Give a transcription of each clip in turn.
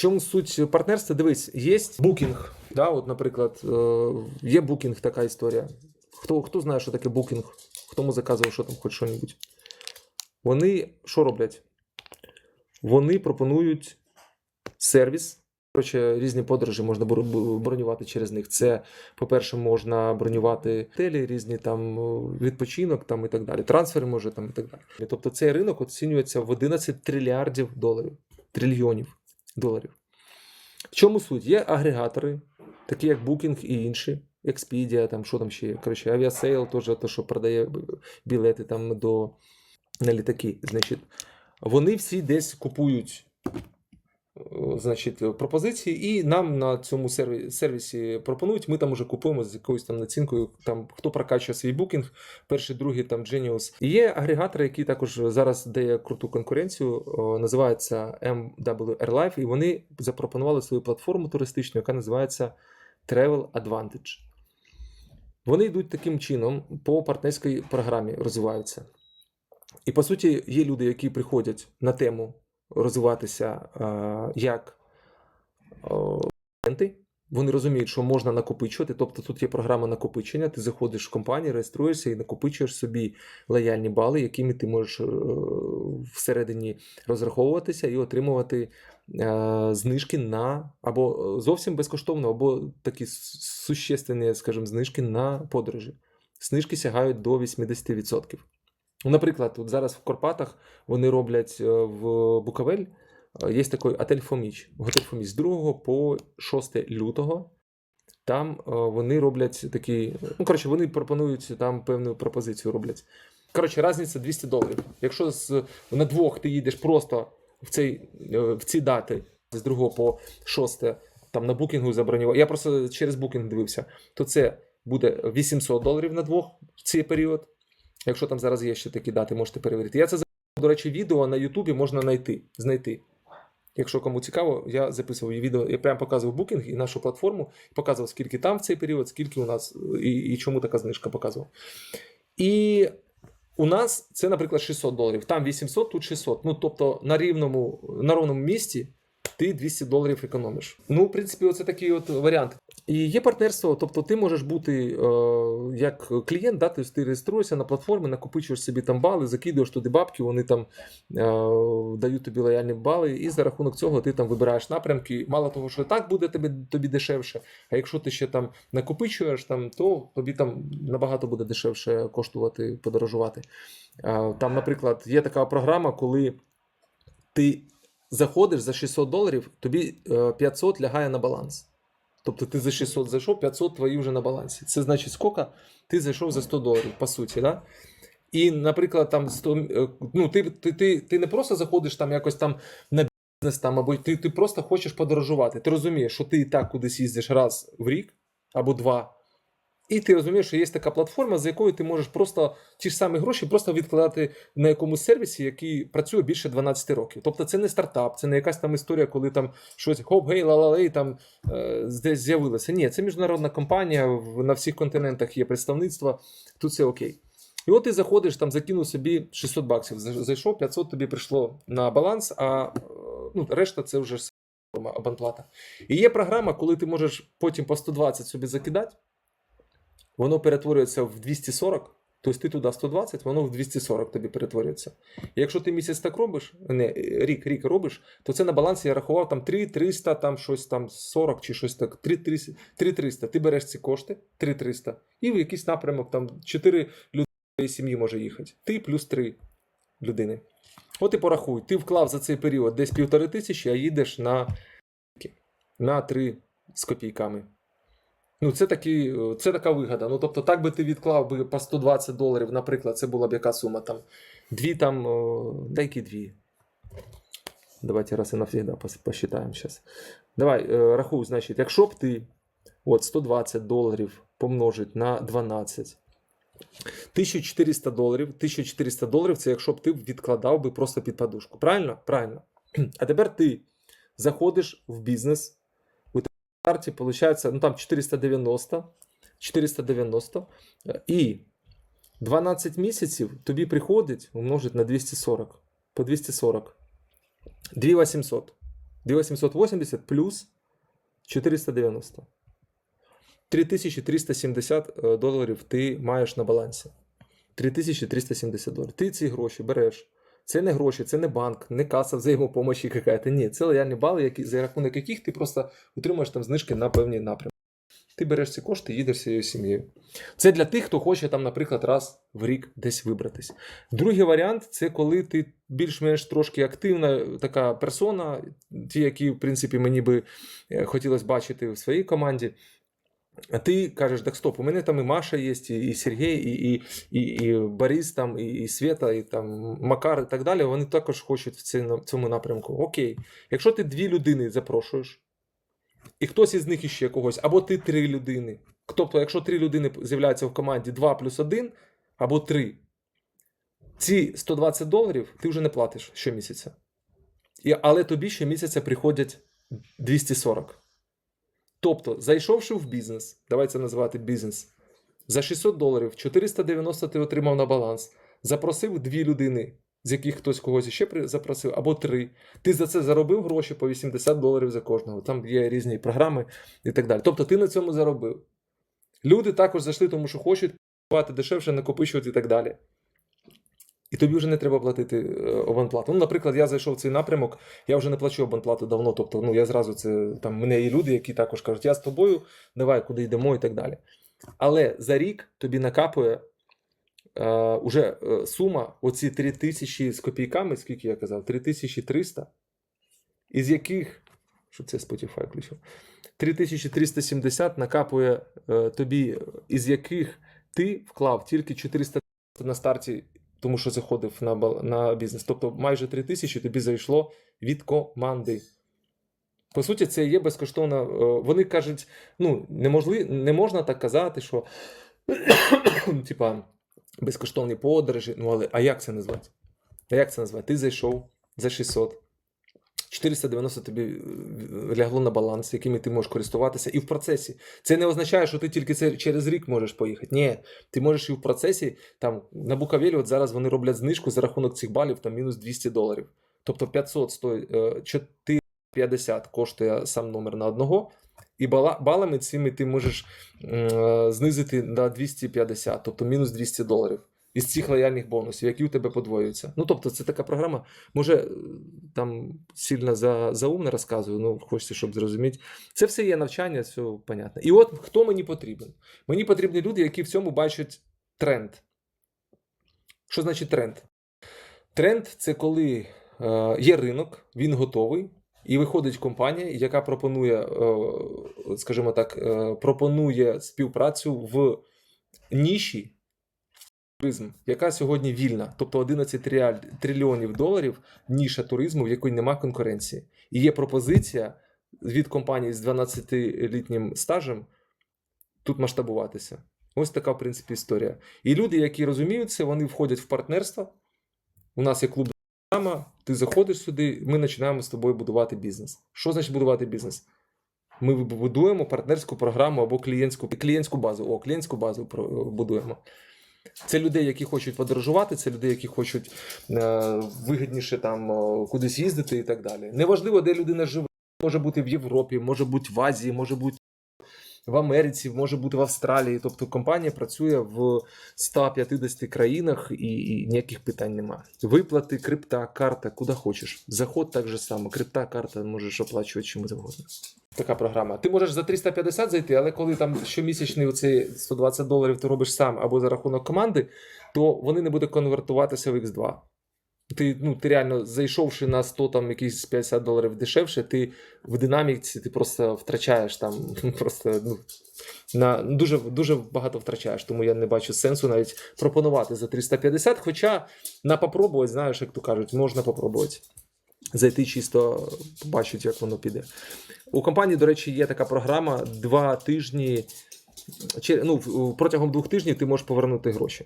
чому суть партнерства? Дивись, є букінг. Да, от, наприклад, е, є букінг така історія. Хто, хто знає, що таке букінг? Хто му заказував, що там хоч що-небудь? Вони що роблять? Вони пропонують сервіс. Коротше, різні подорожі можна бронювати через них. Це, по-перше, можна бронювати готелі, різні там відпочинок там, і так далі. Трансфери може там і так далі. Тобто цей ринок оцінюється в 11 трильярдів доларів, трильйонів доларів. В чому суть? Є агрегатори, такі як Booking і інші. Expedia, там що там ще є. Коротше, Aviasale, теж те, що продає білети там до на літаки. Значить, вони всі десь купують значить, пропозиції, і нам на цьому сервісі пропонують. Ми там уже купуємо з якоюсь там націнкою. Там хто прокачує свій букінг, перший, другий там Genius. І є агрегатори, які також зараз дає круту конкуренцію. о, Називаються MWR Life, і вони запропонували свою платформу туристичну, яка називається Travel Advantage. Вони йдуть таким чином по партнерській програмі, розвиваються. І по суті, є люди, які приходять на тему розвиватися е, як клієнти. Вони розуміють, що можна накопичувати. Тобто тут є програма накопичення. Ти заходиш в компанію, реєструєшся і накопичуєш собі лояльні бали, якими ти можеш е, всередині розраховуватися і отримувати е, знижки на або зовсім безкоштовно, або такі существенні, скажімо, знижки на подорожі. Знижки сягають до 80%. Наприклад, от зараз в Карпатах вони роблять е, в Буковель. е, Є такий отель Фоміч. Готель Фоміч з 2 по 6 лютого. Там е, вони роблять такі. Ну, коротше, вони пропонують там певну пропозицію роблять. Коротше, різниця 200 доларів. Якщо з, на двох ти їдеш просто в, цей, в ці дати з 2 по 6 там на букінгу забронював. Я просто через букінг дивився, то це буде 800 доларів на двох в цей період. Якщо там зараз є ще такі дати, можете перевірити. Я це до речі, відео на Ютубі можна знайти. знайти. Якщо кому цікаво, я записував відео, я прямо показував букінг і нашу платформу, показував, скільки там в цей період, скільки у нас і, і чому така знижка показував. І у нас це, наприклад, 600 доларів. Там 800, тут 600. Ну, тобто на рівному, на ровному місці ти 200 доларів економиш. Ну, в принципі, оце такий от варіант. І є партнерство, тобто ти можеш бути е, як клієнт, да, тобто ти реєструєшся на платформі, накопичуєш собі там бали, закидуєш туди бабки, вони там е, дають тобі лояльні бали, і за рахунок цього ти там вибираєш напрямки. Мало того, що так буде тобі, тобі дешевше, а якщо ти ще там накопичуєш, там, то тобі там набагато буде дешевше коштувати, подорожувати. Е, там, наприклад, є така програма, коли ти заходиш за 600 доларів, тобі е, 500 лягає на баланс. Тобто ти за 600 зайшов, 500 твої вже на балансі. Це значить, скільки ти зайшов за 100 доларів, по суті. Да? І, наприклад, там 100, е, ну, ти, ти, ти, ти не просто заходиш там якось там на бізнес, там, або ти, ти просто хочеш подорожувати. Ти розумієш, що ти і так кудись їздиш раз в рік або два. І ти розумієш, що є така платформа, за якою ти можеш просто ті ж самі гроші просто відкладати на якомусь сервісі, який працює більше 12 років. Тобто це не стартап, це не якась там історія, коли там щось хоп, гей, ла-ла-лей, там е, десь з'явилося. Ні, це міжнародна компанія, на всіх континентах є представництво, тут все окей. І от ти заходиш, там закинув собі 600 баксів, зайшов, 500 тобі прийшло на баланс, а е, ну, решта це вже абонплата. І є програма, коли ти можеш потім по 120 собі закидати, воно перетворюється в 240, тобто ти туди 120, воно в 240 тобі перетворюється. І якщо ти місяць так робиш, не, рік, рік робиш, то це на балансі я рахував там 3 300, там щось там 40 чи щось так, 3 300. 3 300. Ти береш ці кошти, 3 300, і в якийсь напрямок там 4 людини твоєї сім'ї може їхати. Ти плюс 3 людини. От і порахуй, ти вклав за цей період десь півтори тисячі, а їдеш на, на 3 з копійками. Ну, це, такі, це така вигода. Ну, тобто, так би ти відклав би по 120 доларів, наприклад, це була б яка сума там. Дві там, о, дай які дві. Давайте раз і навсегда посчитаємо зараз. Давай, е, рахуй, значить, якщо б ти от 120 доларів помножить на 12. 1400 доларів. 1400 доларів це якщо б ти відкладав би просто під подушку. Правильно? Правильно. А тепер ти заходиш в бізнес. Карті виходить, ну там 490. 490. е, І 12 місяців тобі приходить умножить на 240. По 240. 2800. 2880 плюс 490. 3370 е, доларів ти маєш на балансі. 3370 доларів. Ти ці гроші береш. Це не гроші, це не банк, не каса взаємопомощі какая-то. Ні, це лояльні бали, які, за рахунок яких ти просто отримуєш там знижки на певні напрямки. Ти береш ці кошти і їдеш з цією сім'єю. Це для тих, хто хоче там, наприклад, раз в рік десь вибратись. Другий варіант це коли ти більш-менш трошки активна така персона, ті, які, в принципі, мені би е, хотілося бачити в своїй команді. А ти кажеш, так стоп, у мене там і Маша є, і, і Сергій, і, і, і, і Борис, там, і, і Света, і там Макар, і так далі. Вони також хочуть в в цьому напрямку. Окей. Якщо ти дві людини запрошуєш, і хтось із них іще когось, або ти три людини. Тобто, якщо три людини з'являються в команді 2 плюс 1, або 3, ці 120 доларів ти вже не платиш щомісяця. І, але тобі щомісяця приходять 240. Тобто, зайшовши в бізнес, давай це називати бізнес, за 600 доларів 490 ти отримав на баланс, запросив дві людини, з яких хтось когось ще запросив, або три. Ти за це заробив гроші по 80 доларів за кожного. Там є різні програми і так далі. Тобто ти на цьому заробив. Люди також зайшли, тому що хочуть дешевше, накопичувати і так далі. І тобі вже не треба платити е, абонплату. Ну, наприклад, я зайшов в цей напрямок, я вже не плачу абонплату давно. Тобто, ну я зразу це там мене є люди, які також кажуть, я з тобою, давай, куди йдемо і так далі. Але за рік тобі накапує е, уже е, сума, оці 3 тисячі з копійками, скільки я казав, 3300, із яких, що це Spotify включив, 3370 накапує е, тобі, із яких ти вклав тільки 400 на старті, тому що заходив на, на бізнес. Тобто майже 3 тисячі тобі зайшло від команди. По суті, це є безкоштовно. е, Вони кажуть, ну, неможли, не можна так казати, що типа, безкоштовні подорожі. Ну, але а як це назвати? А як це назвати? Ти зайшов за 600. 490 тобі е, лягло на баланс, якими ти можеш користуватися, і в процесі. Це не означає, що ти тільки це через рік можеш поїхати. Ні, ти можеш і в процесі. Там на Букавелі, от зараз вони роблять знижку за рахунок цих балів, там мінус 200 доларів. Тобто 500 стоїть, е, 450 коштує сам номер на одного. І бала, балами цими ти можеш е, знизити на 250, тобто мінус 200 доларів із цих лояльних бонусів, які у тебе подвоюються. Ну, тобто, це така програма. Може, е, там сильно за, заумно розказую, ну хочеться, щоб зрозуміти. Це все є навчання, все понятно. І от хто мені потрібен? Мені потрібні люди, які в цьому бачать тренд. Що значить тренд? Тренд це коли е, є ринок, він готовий, і виходить компанія, яка пропонує, е, скажімо так, е, пропонує співпрацю в ніші туризм, яка сьогодні вільна, тобто 11 тріаль- трильйонів доларів ніша туризму, в якої нема конкуренції. І є пропозиція від компанії з 12-літнім стажем тут масштабуватися. Ось така, в принципі, історія. І люди, які розуміють це, вони входять в партнерство. У нас є клуб «Динама», ти заходиш сюди, ми починаємо з тобою будувати бізнес. Що значить будувати бізнес? Ми будуємо партнерську програму або клієнтську, клієнтську базу. О, клієнтську базу про- будуємо. Це люди, які хочуть подорожувати, це люди, які хочуть е, вигідніше там е, кудись їздити і так далі. Неважливо, де людина живе. Може бути в Європі, може бути в Азії, може бути в Америці, може бути в Австралії. Тобто компанія працює в 150 країнах і, і ніяких питань немає. Виплати, крипта, карта, куди хочеш. Заход так же само. Крипта, карта можеш оплачувати чим завгодно. Така програма. Ти можеш за 350 зайти, але коли там щомісячний оцей 120 доларів ти робиш сам або за рахунок команди, то вони не будуть конвертуватися в X2. Ти, ну, ти реально зайшовши на 100 там якісь 50 доларів дешевше, ти в динаміці ти просто втрачаєш там просто ну, на дуже, дуже багато втрачаєш. Тому я не бачу сенсу навіть пропонувати за 350. Хоча на попробувати, знаєш, як то кажуть, можна попробувати. Зайти чисто побачити, як воно піде. У компанії, до речі, є така програма два тижні. чи- Ну, протягом двох тижнів ти можеш повернути гроші.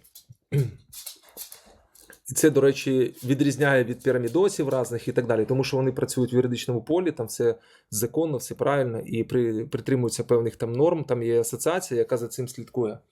І це, до речі, відрізняє від пірамідосів різних і так далі, тому що вони працюють в юридичному полі, там все законно, все правильно і при, притримуються певних там норм. Там є асоціація, яка за цим слідкує.